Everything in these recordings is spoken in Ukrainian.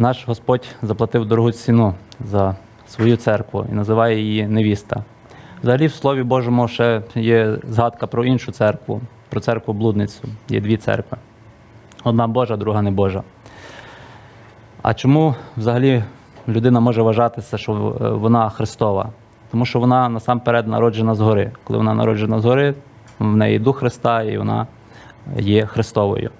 Наш Господь заплатив дорогу ціну за свою церкву і називає її невіста. Взагалі, в Слові Божому ще є згадка про іншу церкву, про церкву блудницю. Є дві церкви. Одна Божа, друга не Божа. А чому взагалі людина може вважатися, що е, вона Христова? Тому що вона насамперед народжена згори. Коли вона народжена згори, в неї дух Христа, і вона є Христовою.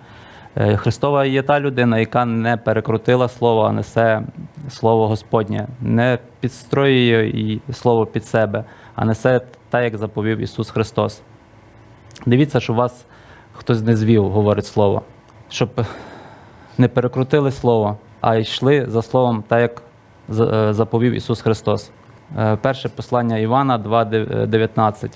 Е, Христова є та людина, яка не перекрутила слово, а несе слово Господнє, не підстроює і слово під себе, а несе так, як заповів Ісус Христос. Дивіться, що вас хтось не звів, говорить слово, щоб не перекрутили слово, а йшли за словом, так як е, заповів Ісус Христос. Е, Перше послання Івана 2,19.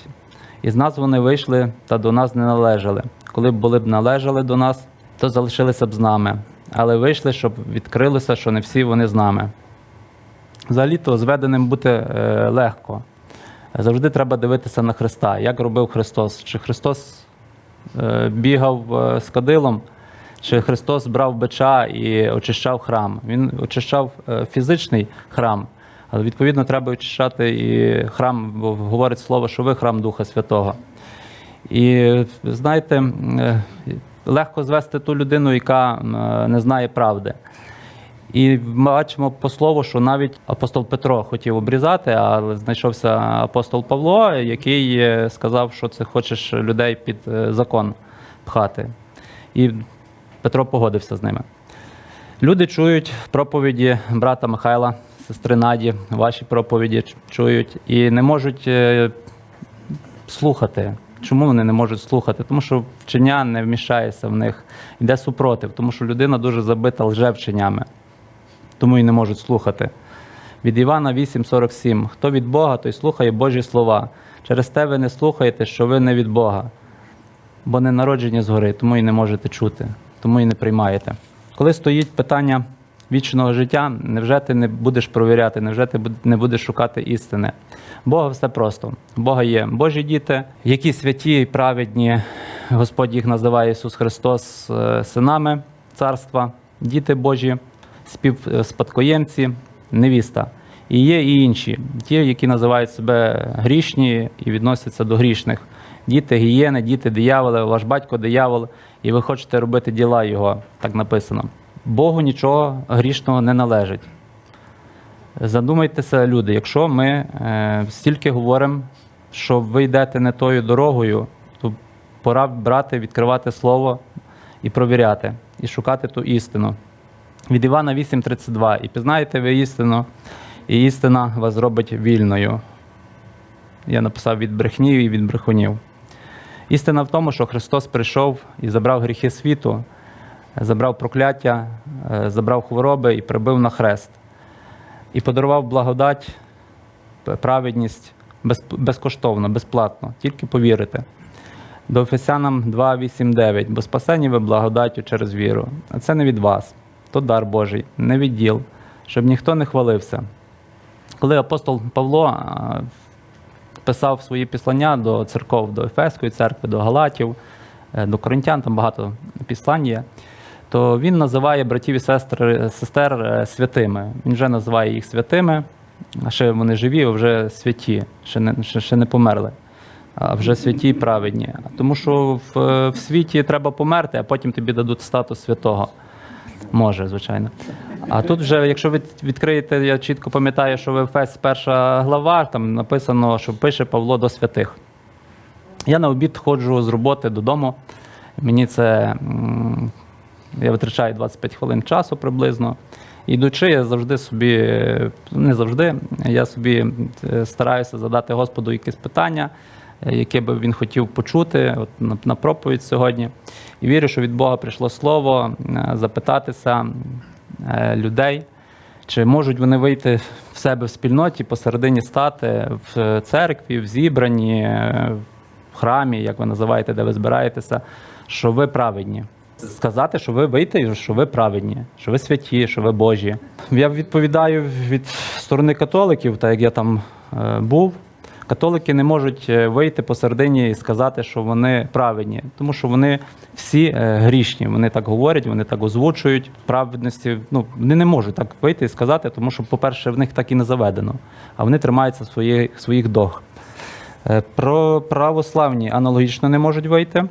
Із нас вони вийшли та до нас не належали. Коли б були б належали до нас, то залишилися б з нами. Але вийшли, щоб відкрилося, що не всі вони з нами. Взагалі-то зведеним бути е, легко. Завжди треба дивитися на Христа. Як робив Христос? Чи Христос е, бігав е, з кадилом, чи Христос брав бича і очищав храм? Він очищав фізичний храм, але відповідно треба очищати і храм, бо говорить слово, що ви храм Духа Святого. І знаєте, легко звести ту людину, яка е, не знає правди. І ми бачимо по слову, що навіть апостол Петро хотів обрізати, але знайшовся апостол Павло, який е, сказав, що це хочеш людей під е, закон пхати. І Петро погодився з ними. Люди чують проповіді брата Михайла, сестри Наді, ваші проповіді чують і не можуть слухати. Чому вони не можуть слухати? Тому що вчення не вміщається в них, йде супротив, тому що людина дуже забита лжевченнями, тому і не можуть слухати. Від Івана 8,47. Хто від Бога, той слухає Божі слова. Через те ви не слухаєте, що ви не від Бога, бо не народжені згори, тому і не можете чути, тому і не приймаєте. Коли стоїть питання вічного життя, невже ти не будеш провіряти, невже ти не будеш шукати істини? Бога все просто. Бога є Божі діти, які святі і праведні. Господь їх називає Ісус Христос е, синами царства, діти Божі, співспадкоємці, невіста. І є і інші, ті, які називають себе грішні і відносяться до грішних. Діти гієни, діти дияволи, ваш батько диявол, і ви хочете робити діла його, так написано. Богу нічого грішного не належить. Задумайтеся, люди, якщо ми е, стільки говоримо, що ви йдете не тою дорогою, то пора брати, відкривати слово і провіряти, і шукати ту істину. Від Івана 8:32. І пізнаєте ви істину, і істина вас зробить вільною. Я написав від брехнів і від брехунів. Істина в тому, що Христос прийшов і забрав гріхи світу, забрав прокляття, е, забрав хвороби і прибив на хрест. І подарував благодать, праведність без- безкоштовно, безплатно, тільки повірите. До Ефесянам 2, 8, 9. Бо спасені ви благодаттю через віру. А це не від вас, то дар Божий, не від діл, щоб ніхто не хвалився. Коли апостол Павло писав свої післання до церков, до Ефеської церкви, до Галатів, е, до Коринтян, там багато післань є, то він називає братів і сестер, сестер святими. Він вже називає їх святими, а ще вони живі, а вже святі, ще не, ще, ще не померли. А вже святі і праведні. Тому що в, в світі треба померти, а потім тобі дадуть статус святого. Може, звичайно. А тут вже, якщо ви відкриєте, я чітко пам'ятаю, що в Ефес перша глава, там написано, що пише Павло до святих. Я на обід ходжу з роботи додому. Мені це я витрачаю 25 хвилин часу приблизно. Ідучи, я завжди собі, не завжди, я собі е, стараюся задати Господу якесь питання, е, яке би він хотів почути от на, проповідь сьогодні. І вірю, що від Бога прийшло слово е, запитатися людей, чи можуть вони вийти в себе в спільноті, посередині стати в церкві, в зібранні, в храмі, як ви називаєте, де ви збираєтеся, що ви праведні. Сказати, що ви вийти, що ви праведні, що ви святі, що ви Божі. Я відповідаю від сторони католиків, так як я там е, був. Католики не можуть е, вийти посередині і сказати, що вони праведні, тому що вони всі е, грішні. Вони так говорять, вони так озвучують праведності. Ну вони не можуть так вийти і сказати, тому що, по-перше, в них так і не заведено, а вони тримаються своїх своїх дог. Про православні аналогічно не можуть вийти.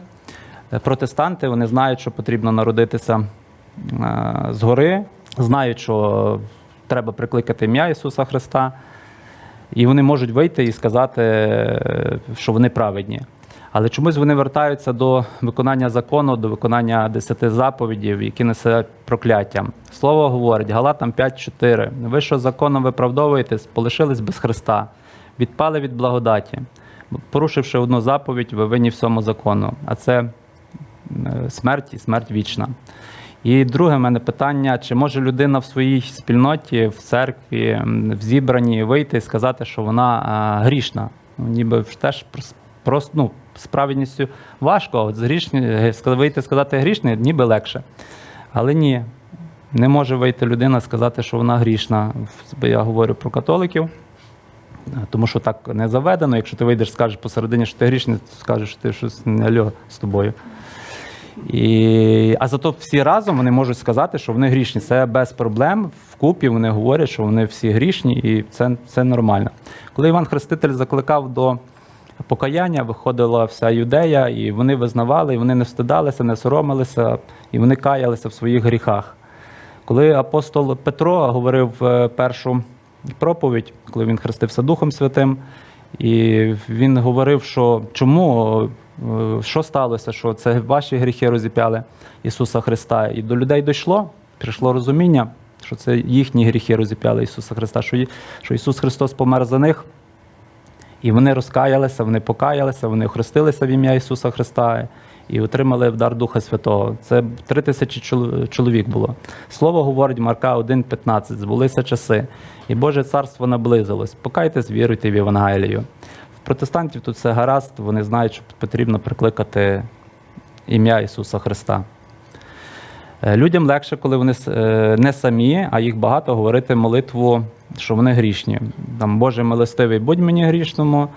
Протестанти вони знають, що потрібно народитися е, згори, знають, що треба прикликати ім'я Ісуса Христа, і вони можуть вийти і сказати, е, що вони праведні. Але чомусь вони вертаються до виконання закону, до виконання десяти заповідів, які несе прокляття. Слово говорить, Галатам 5.4. Ви що законом виправдовуєтесь, полишились без Христа, відпали від благодаті. Порушивши одну заповідь, ви винні всьому закону, а це смерть і смерть вічна. І друге в мене питання: чи може людина в своїй спільноті, в церкві, в зібранні вийти і сказати, що вона грішна? Ну, ніби теж прос- просто ну, з важко, а от грішні, е, вийти сказати грішний, ніби легше. Але ні, не може вийти людина сказати, що вона грішна. Я говорю про католиків. Тому що так не заведено. Якщо ти вийдеш, скажеш посередині, що ти грішний, то скажеш, що ти щось не альо з тобою. І, а зато всі разом вони можуть сказати, що вони грішні. Це без проблем. Вкупі вони говорять, що вони всі грішні, і це, це нормально. Коли Іван Хреститель закликав до покаяння, виходила вся юдея, і вони визнавали, і вони не встидалися, не соромилися, і вони каялися в своїх гріхах. Коли апостол Петро говорив е, першу проповідь, коли він хрестився Духом Святим, і він говорив, що чому, що сталося, що це ваші гріхи розіп'яли Ісуса Христа. І до людей дійшло, прийшло розуміння, що це їхні гріхи розіп'яли Ісуса Христа, що, що Ісус Христос помер за них. І вони розкаялися, вони покаялися, вони охрестилися в ім'я Ісуса Христа і отримали дар Духа Святого. Це три тисячі чоловік було. Слово говорить Марка 1,15. Збулися часи, і Боже царство наблизилось. Покайтесь, віруйте в Євангелію. Протестантів тут все гаразд, вони знають, що потрібно прикликати ім'я Ісуса Христа. Е, Людям легше, коли вони е, не самі, а їх багато говорити молитву, що вони грішні. Там, Боже милостивий, будь мені грішному,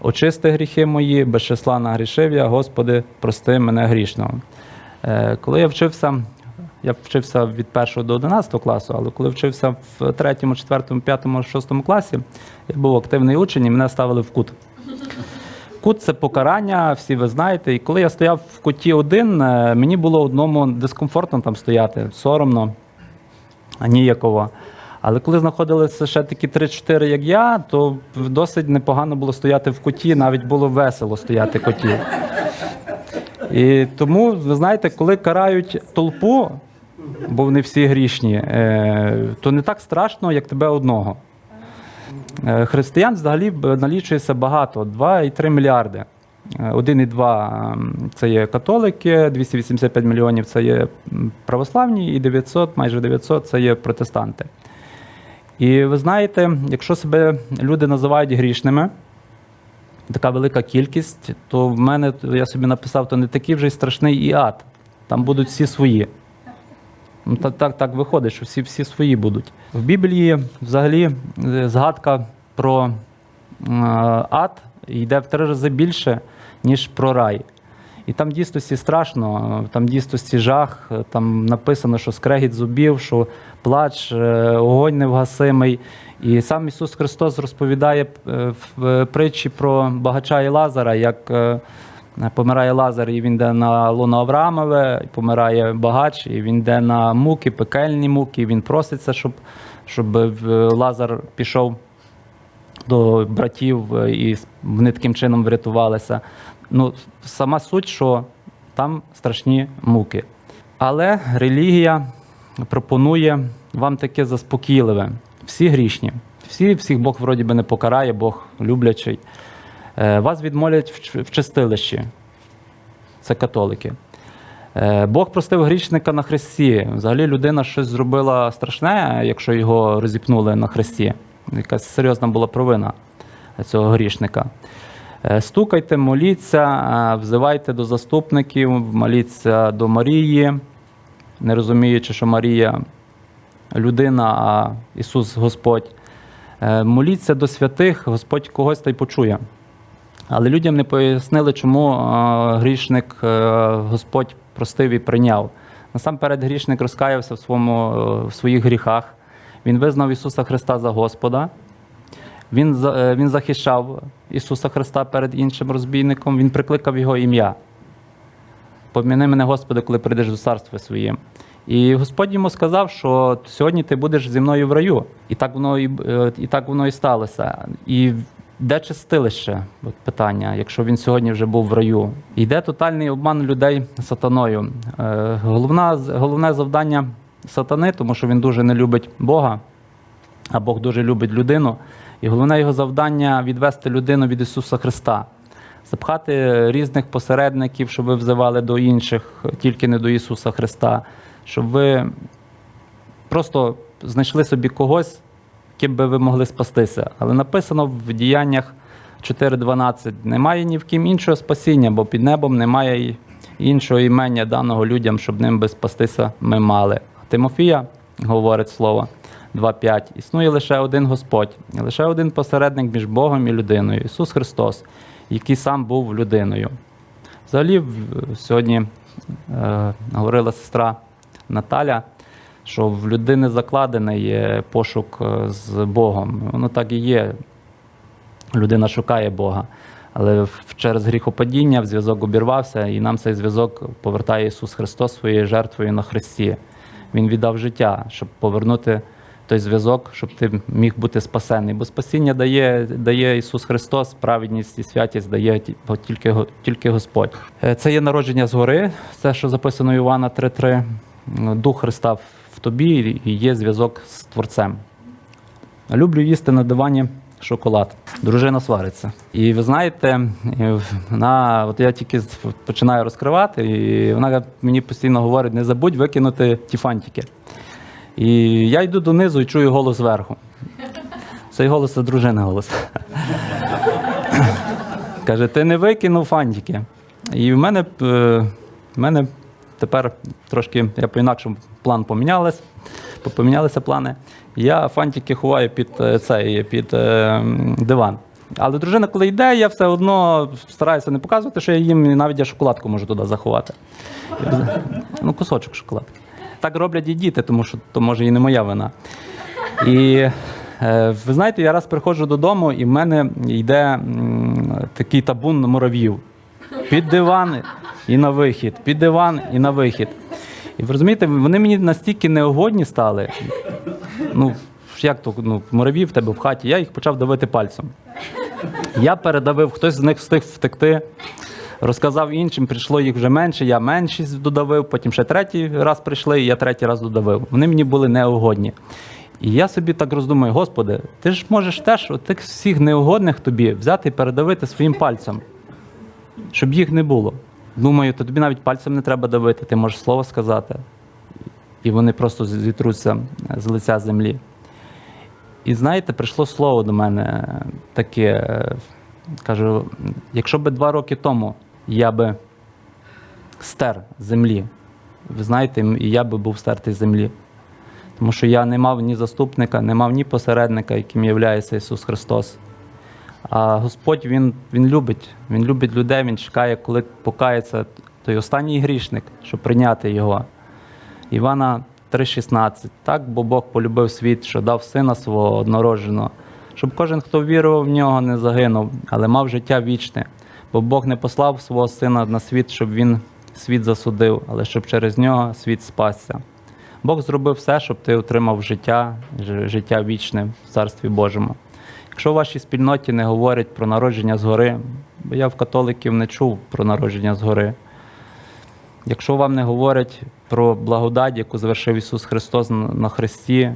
очисти гріхи мої, без числа нагрішив я, Господи, прости мене грішного. Е, Коли я вчився, я вчився від 1 до 11 класу, але коли вчився в 3, 4, 5, 6 класі, я був активний учень і мене ставили в кут. Кут це покарання, всі ви знаєте. І коли я стояв в куті один, е, мені було одному дискомфортно там стояти, соромно, ніяково. Але коли знаходилися ще такі 3-4, як я, то досить непогано було стояти в куті, навіть було весело стояти в куті. І тому, ви знаєте, коли карають толпу, бо вони всі грішні, е, то не так страшно, як тебе одного. Е, Християн взагалі налічується багато 2,3 мільярди. Е, 1,2 м, це є католики, 285 мільйонів це є православні, і 900, майже 900 це є протестанти. І ви знаєте, якщо себе люди називають грішними, така велика кількість, то в мене я собі написав, то не такий вже й страшний і ад. Там будуть всі свої. Ну, так, так, так виходить, що всі, всі свої будуть. В Біблії взагалі е, згадка про е, ад йде в три рази більше, ніж про рай. І там дійсності страшно, там дійсності жах, там написано, що скрегіт зубів, що плач, е, огонь невгасимий. І сам Ісус Христос розповідає в притчі про багача і Лазара, як помирає Лазар, і він йде на лоно Авраамове, помирає багач, і він йде на муки, пекельні муки, він проситься, щоб, щоб е, Лазар пішов до братів, е, і вони таким чином врятувалися. Ну, сама суть, що там страшні муки. Але релігія пропонує вам таке заспокійливе. Всі грішні, всі, всіх Бог вроді би не покарає, Бог люблячий. Е, Вас відмолять в чистилищі. Це католики. Е, Бог простив грішника на хресті. Взагалі людина щось зробила страшне, якщо його розіпнули на хресті. Якась серйозна була провина цього грішника. Е, Стукайте, моліться, взивайте до заступників, моліться до Марії, не розуміючи, що Марія людина, а Ісус Господь. Моліться до святих, Господь когось та й почує. Але людям не пояснили, чому е, грішник е, Господь простив і прийняв. Насамперед, грішник розкаявся в, своєму, е, в своїх гріхах. Він визнав Ісуса Христа за Господа. Він, він захищав Ісуса Христа перед іншим розбійником, Він прикликав Його ім'я. Поміни мене, Господи, коли прийдеш до царства своє. І Господь йому сказав, що сьогодні ти будеш зі мною в раю. І так воно і, і, так воно і сталося. І де чистилище? От питання, якщо він сьогодні вже був в раю. Йде тотальний обман людей сатаною. Е, Головна, головне завдання сатани, тому що він дуже не любить Бога, а Бог дуже любить людину. І головне його завдання відвести людину від Ісуса Христа, запхати різних посередників, щоб ви взивали до інших, тільки не до Ісуса Христа, щоб ви просто знайшли собі когось, ким би ви могли спастися. Але написано в діяннях 4.12: немає ні в ким іншого спасіння, бо під небом немає іншого імення даного людям, щоб ним би спастися ми мали. Тимофія говорить слово 2.5. Існує лише один Господь, лише один посередник між Богом і людиною Ісус Христос, який сам був людиною. Взагалі, сьогодні е, говорила сестра Наталя, що в людини закладений пошук е, з Богом. Воно так і є. Людина шукає Бога. Але через гріхопадіння в зв'язок обірвався, і нам цей зв'язок повертає Ісус Христос своєю жертвою на Христі. Він віддав життя, щоб повернути той зв'язок, щоб ти міг бути спасений. Бо спасіння дає, дає Ісус Христос, праведність і святість дає тільки, тільки Господь. Е, Це є народження згори, це, що записано в Івана 3.3. Дух Христа тобі є зв'язок з Творцем. Люблю їсти на дивані шоколад. Дружина свариться. І ви знаєте, вона, от я тільки починаю розкривати, і вона мені постійно говорить: не забудь викинути ті фантики. І я йду донизу і чую голос зверху. Цей голос це дружина голос. Каже, ти не викинув фантики. І в мене, е, в мене тепер трошки я по-інакшому план помінялась, помінялися плани. Я фантики ховаю під е, цей під е, диван. Але дружина, коли йде, я все одно стараюся не показувати, що я їм навіть я шоколадку можу туди заховати. Ну, кусочок шоколадки. Так роблять і діти, тому що то може і не моя вина. І е, ви знаєте, я раз приходжу додому, і в мене йде такий табун мурав'їв. Під диван і на вихід, під диван і на вихід. І ви розумієте, вони мені настільки неугодні стали. Ну, як то ну, мурав'ї в тебе в хаті, я їх почав давити пальцем. Я передавив, хтось з них встиг втекти. Розказав іншим, прийшло їх вже менше, я меншість додавив, потім ще третій раз прийшли, і я третій раз додавив. Вони мені були неугодні. І я собі так роздумаю, Господи, ти ж можеш теж тих всіх неугодних тобі взяти і передавити своїм пальцем, щоб їх не було. Думаю, то тобі навіть пальцем не треба давити, ти можеш слово сказати. І вони просто зітруться з лиця землі. І знаєте, прийшло слово до мене таке. е, Кажу, якщо би два роки тому я би стер землі, ви знаєте, і я би був стертий землі. Тому що я не мав ні заступника, не мав ні посередника, яким є Ісус Христос. А Господь Він, він любить, Він любить людей, Він чекає, коли покається той останній грішник, щоб прийняти його. Івана 3,16. Так, бо Бог полюбив світ, що дав сина свого однородженого, щоб кожен, хто вірував в нього, не загинув, але мав життя вічне. Бо Бог не послав свого сина на світ, щоб він світ засудив, але щоб через нього світ спасся. Бог зробив все, щоб ти отримав життя, життя вічне в Царстві Божому. Якщо в вашій спільноті не говорять про народження згори, бо я в католиків не чув про народження згори. Якщо вам не говорять про благодать, яку завершив Ісус Христос на Христі,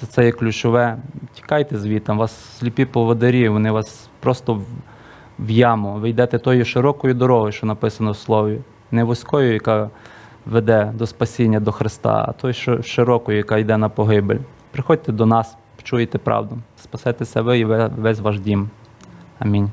це, це є ключове. Тікайте звідти, вас сліпі поводирі, вони вас просто в, яму. Ви йдете тою широкою дорогою, що написано в слові, не вузькою, яка веде до спасіння до Христа, а тою ши- широкою, яка йде на погибель. Приходьте до нас, почуєте правду, Спасете себе і ве- весь ваш дім. Амінь.